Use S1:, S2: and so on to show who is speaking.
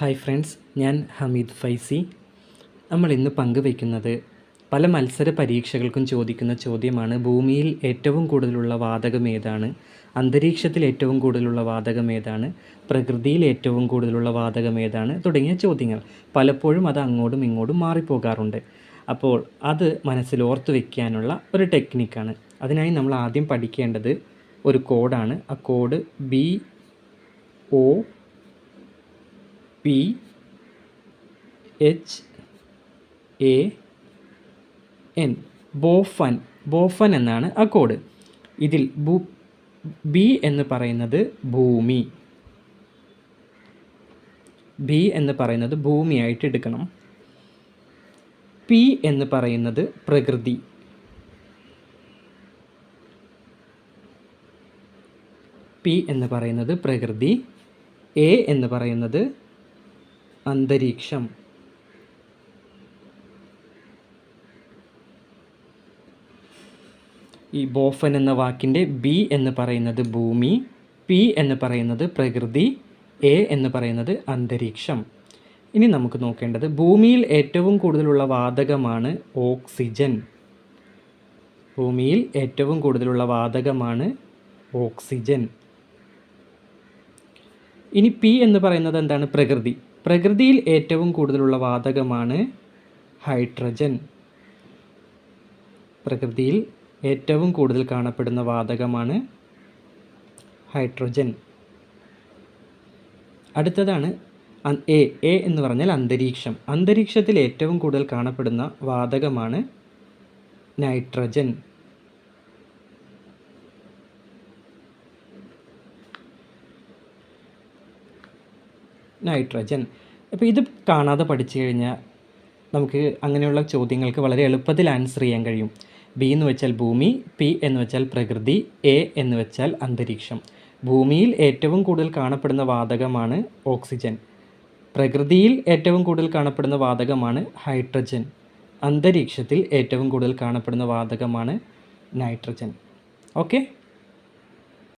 S1: Hi friends ഞാൻ ഹമീദ് ഫൈസി. നമ്മൾ ഇന്ന് പങ്കുവയ്ക്കുന്നത് പല മത്സര പരീക്ഷകൾക്കും ചോദിക്കുന്ന ചോദ്യമാണ് ഭൂമിയിൽ ഏറ്റവും കൂടുതലുള്ള വാതകം ഏതാണ് അന്തരീക്ഷത്തിൽ ഏറ്റവും കൂടുതലുള്ള വാതകം ഏതാണ് പ്രകൃതിയിൽ ഏറ്റവും കൂടുതലുള്ള വാതകം ഏതാണ് തുടങ്ങിയ ചോദ്യങ്ങൾ. പലപ്പോഴും അത് അങ്ങോട്ടും ഇങ്ങോട്ടും മാറിപ്പോകാറുണ്ട്. അപ്പോൾ അത് മനസ്സിൽ ഓർത്തു വയ്ക്കാനുള്ള ഒരു ടെക്നിക്കാണ്. അതിനായി നമ്മൾ ആദ്യം പഠിക്കേണ്ടത് ഒരു കോഡാണ്. ആ code B O P H A N. ബോഫൻ ബോഫൻ എന്നാണ് ആ കോഡ്. ഇതിൽ ഭൂ ബി എന്ന് പറയുന്നത് ഭൂമി. ബി എന്ന് പറയുന്നത് ഭൂമിയായിട്ട് എടുക്കണം. പി എന്ന് പറയുന്നത് പ്രകൃതി. പി എന്ന് പറയുന്നത് പ്രകൃതി. എ എന്ന് പറയുന്നത് അന്തരീക്ഷം. ഈ ബോഫൻ എന്ന വാക്കിന്റെ ബി എന്ന് പറയുന്നത് ഭൂമി പി എന്ന് പറയുന്നത് പ്രകൃതി എ എന്ന് പറയുന്നത് അന്തരീക്ഷം. ഇനി നമുക്ക് നോക്കേണ്ടത് ഭൂമിയിൽ ഏറ്റവും കൂടുതലുള്ള വാതകമാണ് ഓക്സിജൻ. ഭൂമിയിൽ ഏറ്റവും കൂടുതലുള്ള വാതകമാണ് ഓക്സിജൻ. ഇനി പി എന്ന് പറയുന്നത് എന്താണ്? പ്രകൃതി. പ്രകൃതിയിൽ ഏറ്റവും കൂടുതലുള്ള വാതകമാണ് ഹൈഡ്രജൻ. പ്രകൃതിയിൽ ഏറ്റവും കൂടുതൽ കാണപ്പെടുന്ന വാതകമാണ് ഹൈഡ്രജൻ. അടുത്തതാണ് എ എ എന്ന് പറഞ്ഞാൽ അന്തരീക്ഷം. അന്തരീക്ഷത്തിൽ ഏറ്റവും കൂടുതൽ കാണപ്പെടുന്ന വാതകമാണ് നൈട്രജൻ. നൈട്രജൻ. അപ്പോൾ ഇത് കാണാതെ പഠിച്ചു കഴിഞ്ഞാൽ നമുക്ക് അങ്ങനെയുള്ള ചോദ്യങ്ങൾക്ക് വളരെ എളുപ്പത്തിൽ ആൻസർ ചെയ്യാൻ കഴിയും. ബി എന്ന് വെച്ചാൽ ഭൂമി പി എന്ന് വെച്ചാൽ പ്രകൃതി എ എന്ന് വെച്ചാൽ അന്തരീക്ഷം. ഭൂമിയിൽ ഏറ്റവും കൂടുതൽ കാണപ്പെടുന്ന വാതകമാണ് ഓക്സിജൻ. പ്രകൃതിയിൽ ഏറ്റവും കൂടുതൽ കാണപ്പെടുന്ന വാതകമാണ് ഹൈഡ്രജൻ. അന്തരീക്ഷത്തിൽ ഏറ്റവും കൂടുതൽ കാണപ്പെടുന്ന വാതകമാണ് നൈട്രജൻ. ഓക്കെ